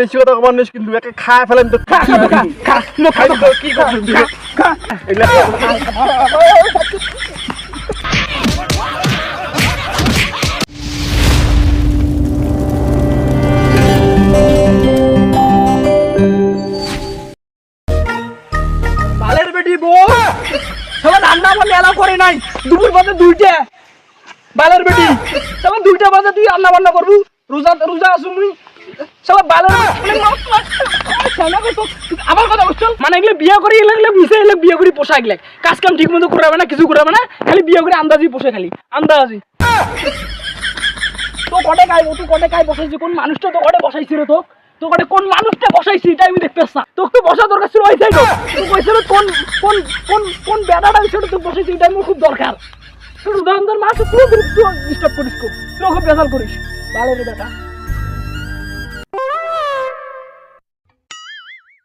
বেশি কথা নিস কিন্তু একে খায় ফেলেন তো। কি বেটি বউ? সবাই রান্না বান্না এলাও করে নাই, দুপুর বাজে দুইটা। বালের বেটি সবাই দুইটা বাজে তুই রান্না বান্না করবু? রোজা রোজা আসু মুই? সবাই বেটি আমার কথা মানে এগুলো বিয়ে করে এগুলো এগুলো বিয়ে করে পোষা এগুলো কাজ কাম ঠিক মতো করাবে না কিছু করাবে না খালি বিয়ে করে আন্দাজি পোষে খালি আন্দাজি তো কটে খাই বসাইছি কোন মানুষটা তো কটে বসাইছি রে তো তো কটে কোন মানুষটা বসাইছি এটা আমি দেখতে না তো বসা দরকার ছিল ওই সাইড তুই কোন কোন কোন কোন বেদাটা বিষয়টা তুই বসাইছি এটা খুব দরকার উদাহরণ তোর মাছ পুরো ডিস্টার্ব করিস খুব তুই খুব বেজাল করিস ভালো রে বেটা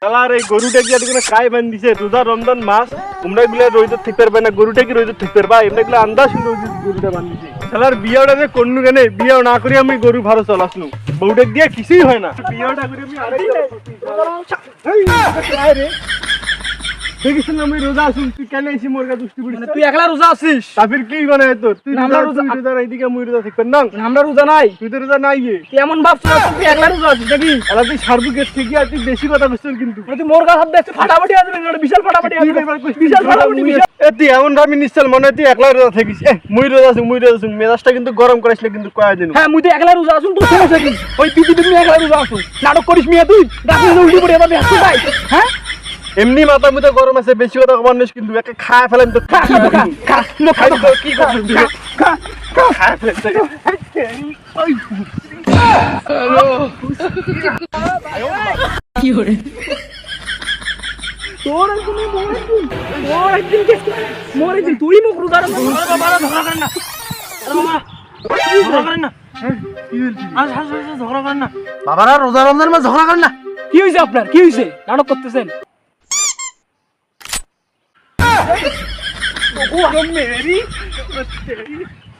শালার এই গরুটা কি আজকে কায় বান দিছে রোজা রমজান মাস তোমরা এগুলা রইতে ঠিক পারবে না গরুটা কি রইতে ঠিক পারবা এমনি এগুলা আন্দাজ গরুটা বান দিছে শালার বিয়াটা যে করনু কেনে বিয়াও না করে আমি গরু ভালো চলাসনু বউটা দিয়ে কিছুই হয় না। বিয়াটা করে আমি আরেক রে দেখিস না আমি রোজা আসুন তুই কেন এসি মোর কাছে দুষ্টি মানে তুই একলা রোজা আছিস? কি মানে তোর তুই না, আমরা রোজা রোজা- এইদিকে মুই রোজা থাকবেন না। আমরা রোজা নাই। তুই তো রোজা নাই তুই এমন না তুই একলা রোজা আছিস নাকি? এলা তুই আর তুই বেশি কথা কিন্তু। মানে তুই মোর কাছে হাত দেখছিস ফাটাফাটি আসবে না বিশাল ফাটাফাটি তুই আসবে বিশাল ফাটাফাটি এ তুই এমন ভাবে নিশ্চল মনে তুই একলা রোজা থাকিস এ মুই রোজা আছি মুই রোজা আছি মেজাজটা কিন্তু গরম করাইছ না কিন্তু কয়া দিন হ্যাঁ মুই তো একলা রোজা ওই তুই তুই একলা রোজা আসুন নাটক করিস মিয়া তুই? উল্টি পড়ে ব্যস্ত হ্যাঁ এমনি মাথা মুথা গরম আছে বেশি কথা নিস কিন্তু একে খায় ফেলেন তো। নো কি তুই? খা খা খায় ফেলেন তো। ওই তোর একদিন মোর একদিন মোর একদিন মোর একদিন তুই মুখ রোজা রাখ বাবা ঝগড়া করেন না ঝগড়া করেন না আজ হাস হাস ঝগড়া করেন রোজা রমজান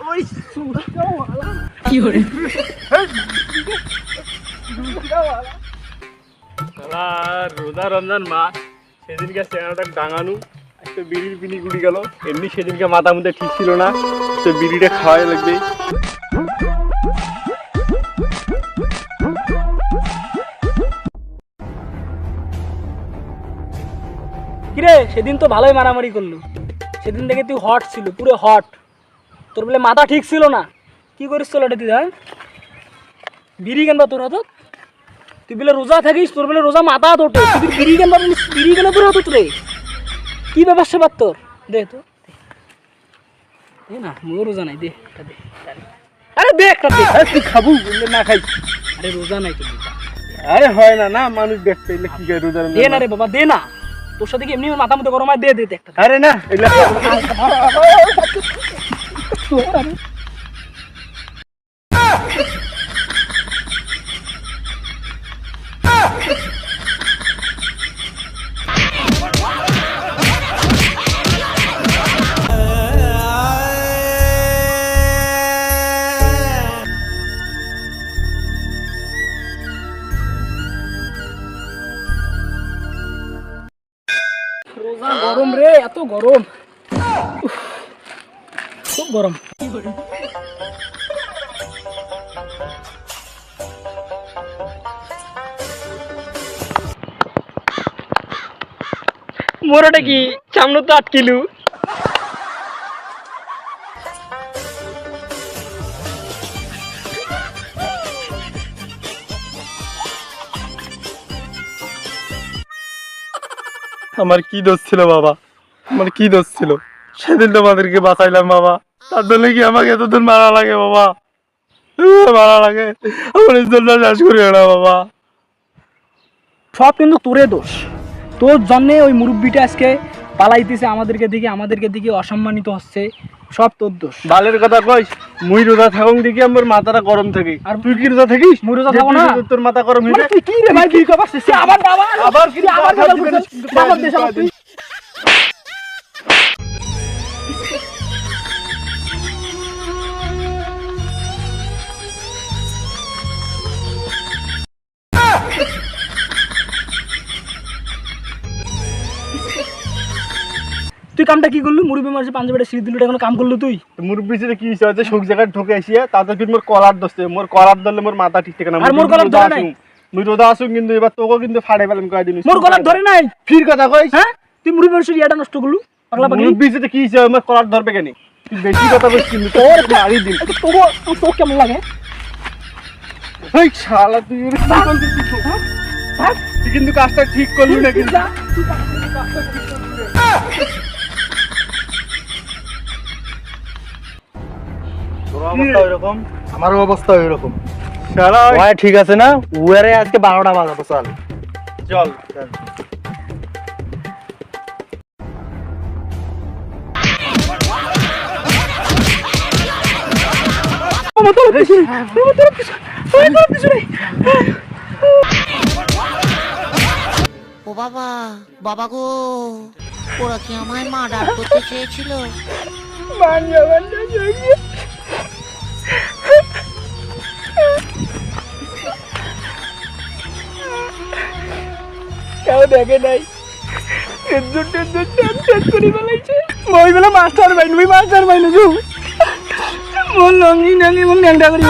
মাস ঝগড়া কর না কি হয়েছে আপনার কি হয়েছে নাটক করতেছেন মেরি ওই শালার রোজা রমজান মাস সেদিনকে চেহারাটা ডাঙানু, একটা বিড়ির পিনি গুড়ি গেল। এমনি সেদিনকে মাথার মধ্যে ঠিক ছিল না, তো বিড়িটা খাওয়াই লাগবে। কিরে সেদিন তো ভালোই মারামারি করল। সেদিন থেকে তুই হট ছিল পুরো হট তোর বলে মাথা ঠিক ছিল না। কি করিস চলো এটা তুই হ্যাঁ? বিড়ি কেনবা তোর হাতত? তুই বলে রোজা থাকিস তোর বলে রোজা মাথা হাত ওঠে। তুই বিড়ি কেনবা বিড়ি কেন তোর হাতত রে? কি ব্যাপার সেবার তোর? দে তো না মোর রোজা নাই দে আরে দে তুই খাবু না খাই। আরে রোজা নাই তোর আরে হয় না না মানুষ দেখতে কি রোজা দে না রে বাবা দে না। তোর সাথে কি এমনি মাথা মতো গরম হয়? দে দে একটা আরে না এগুলা গরম রে এত গরম। খুব গরম। মোরটা কি? সামনে তো আটকিলু আমার কি দোষ ছিল বাবা? আমার কি দোষ ছিল? সেদিন তোমাদেরকে বাঁচাইলাম বাবা। তার জন্য কি আমাকে এতদিন মারা লাগে বাবা? মারা লাগে। আমার জন্য চাষ করি না বাবা। সব কিন্তু তোরে দোষ। তোর জন্যে ওই মুরব্বিটা আজকে পালাইতেছে আমাদেরকে দিকে আমাদেরকে দিকে অসম্মানিত হচ্ছে। সব তোর দোষ বালের কথা কইস মুই রোজা থাকুন দেখি আমার মাথাটা গরম থাকে আর তুই কি রোজা থাকিস মুই রোজা থাকো না? তোর মাথা গরম হয়ে যায় তুই কি রে ভাই কি কবার সে আবার আবার আবার কি আবার কথা গালাগাল দিবি করছিস? না? সাবান দে, সাবান তুই। তুই কামটা কি করলু? মুরব্বী মানুষের পাঞ্জাবিটা সিঁড়ি দিলু এখন কাম করলু তুই? মুরব্বী ছেলে কি হয়েছে সুখ জায়গায় ঢুকে আসিয়া তাতে কিন্তু মোর কলার দোষে মোর কলার ধরলে মোর মাথা ঠিক থাকে না। আর মোর কলার ধরে নাই? মুই রোদা আসুম কিন্তু এবার তোকে কিন্তু ফাড়ে পেলাম কয়দিন মোর গলার ধরে নাই? ফির কথা কইস। হ্যাঁ? তুই মুরব্বী মানুষের ইয়াটা নষ্ট করলু? পাগলা পাগলি? মুরব্বী ছেলে কি হয়েছে? আমার কলার ধরবে কেন? তুই বেশি কথা বলছিস কিন্তু তোর মারি দিন তো তোকে তোর কেমন লাগে? এই শালা তুই? হ্যাঁ? হ্যাঁ? তুই কিন্তু কাজটা ঠিক করলি না কিন্তু। অবস্থা ওইরকম? আমারও অবস্থা ওইরকম। শালা ওই ঠিক আছে না? উয়ারে আজকে বারোটা বাজাবো চল। চল। আমার তোর পিছনে, আমার তোর পিছনে, আমার তোর পিছনে। ও বাবা বাবা গো ওরা কি আমায় মার্ডার করতে চেয়েছিল? মানিয়া, কেউ দেখে নাই টেনশন টেনশন টেনশন করে ফেলাইছে মই বেলা মাস্টার বাইন মই মাস্টার বাইন মোর লঙ্গি নাঙ্গি এবং ন্যাংটা করে